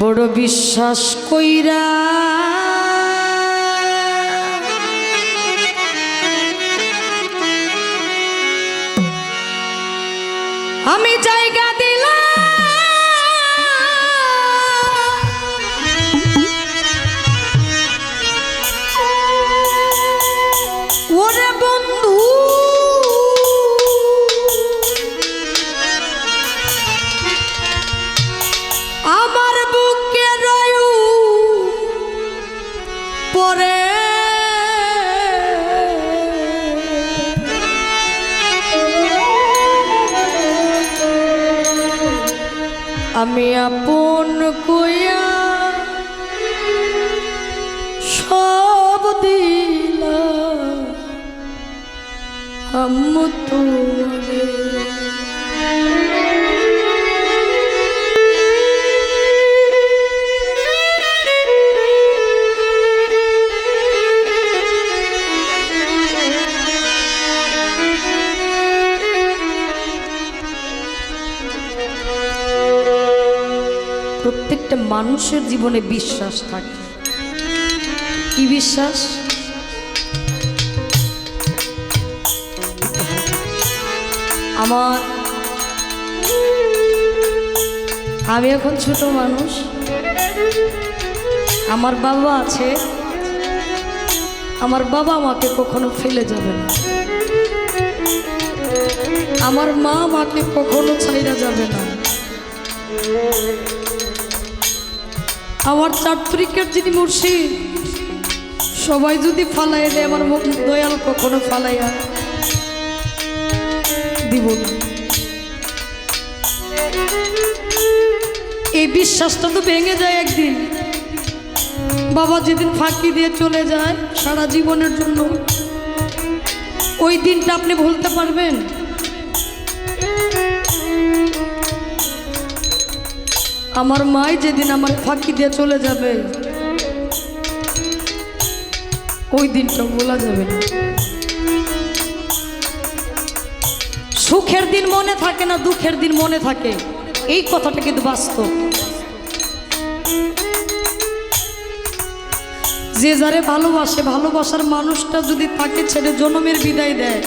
বড় বিশ্বাস কইরা আমি আপন কইয়া সব দিলা আম্মু তোমারে। মানুষের জীবনে বিশ্বাস থাকে। কি বিশ্বাস? আমার আমি এখন ছোট মানুষ। আমার বাবা আছে। আমার বাবা আমাকে কখনো ফেলে যাবে না। আমার মা আমাকে কখনো ছাইরা যাবে না। আমার চারতরিকের যিনি মুর্শিদ, সবাই যদি ফালাই দেয়, আমার মুখ দয়াল কখনো ফালাইয়া দিব এই বিশ্বাসটা তো ভেঙে যায় একদিন। বাবা যেদিন ফাঁকি দিয়ে চলে যায় সারা জীবনের জন্য, ওই দিনটা আপনি ভুলতে পারবেন? আমার মাই যেদিন আমার ফাঁকি দিয়ে চলে যাবে, ওই দিনটা বলা যাবে না। সুখের দিন মনে থাকে না, দুঃখের দিন মনে থাকে। এই কথাটা কিন্তু বাস্তব। যে যারে ভালোবাসে, ভালোবাসার মানুষটা যদি তাকে ছেড়ে জনমের বিদায় দেয়,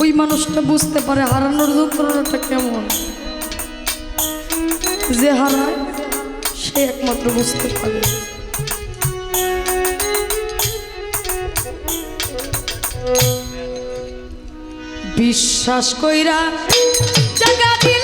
ওই মানুষটা বুঝতে পারে হারানোর যন্ত্রণাটা কেমন। যে হারায় সে একমাত্র বুঝতে পারে। বিশ্বাস কইরা জাগা দিলাম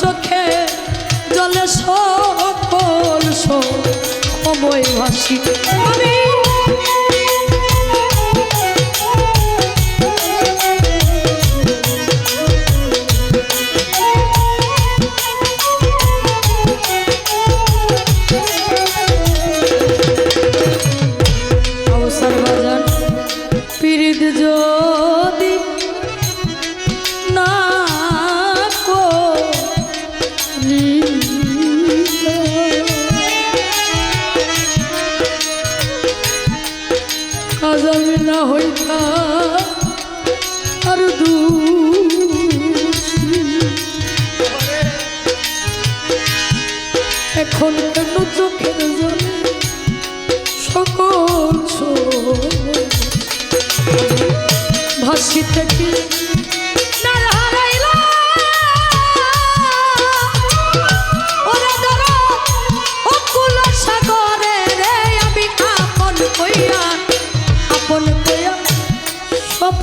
চোখে জলে সকল সময় ভাসি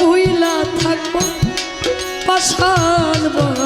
ভুইলা থাকব পাশাল বল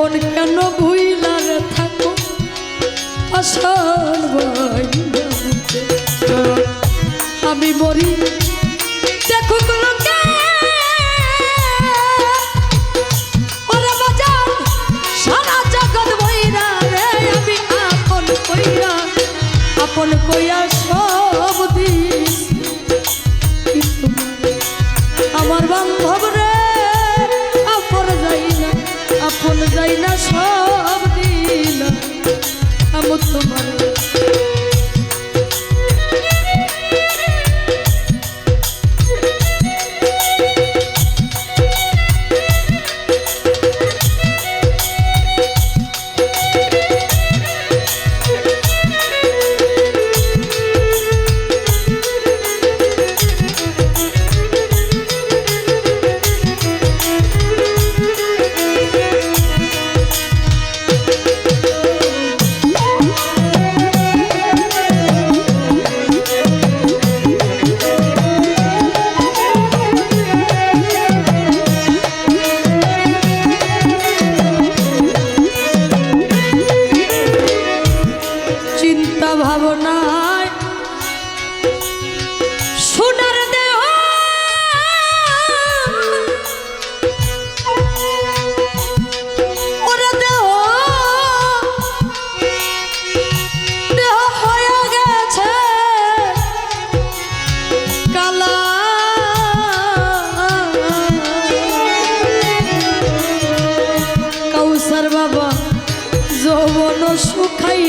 এখন কেন ভুইলার থাকো? আসল আমি মরি।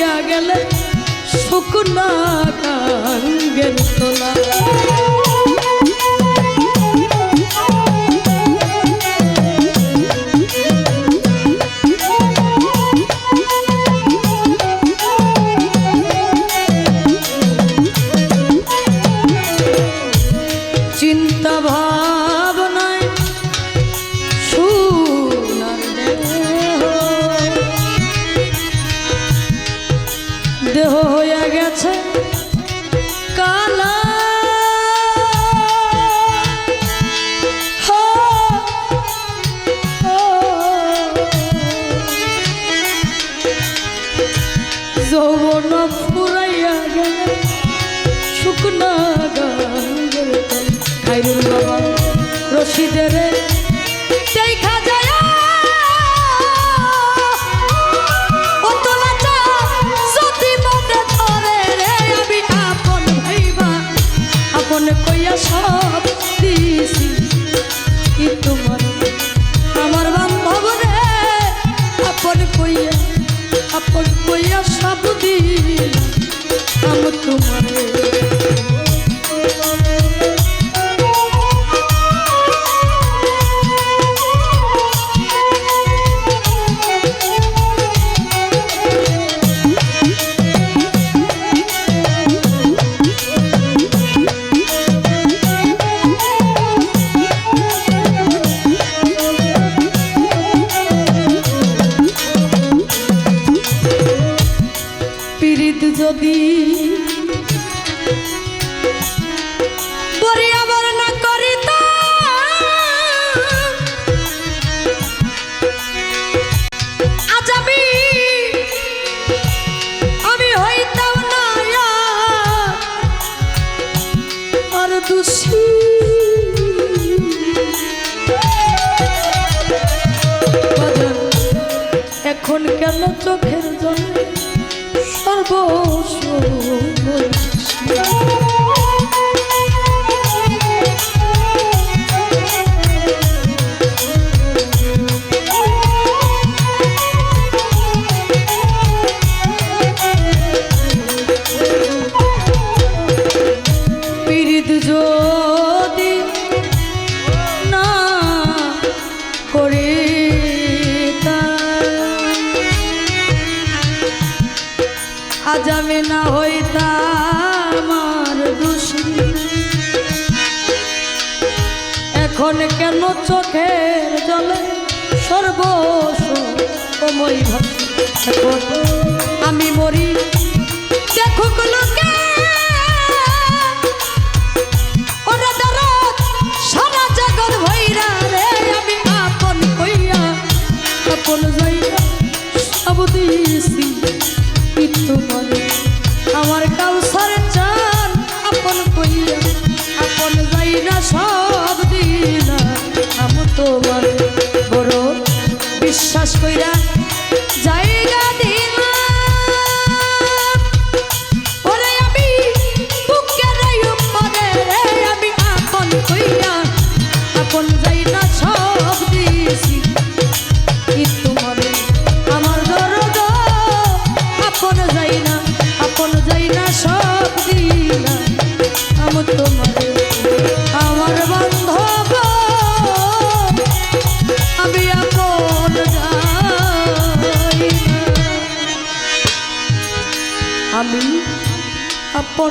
হইয়া গেলে শুকনা কাঙ্গেল যৌবন ফুরাইয়া গেল শুকনা গান খাইরুল বাবা রশিদের এখন কেন চোখের জন্য সর্বস্ব চোখের জলে সর্বস্ব সময়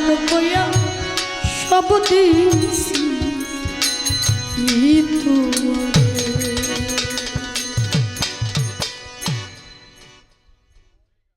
মন কয়া সব দিছি।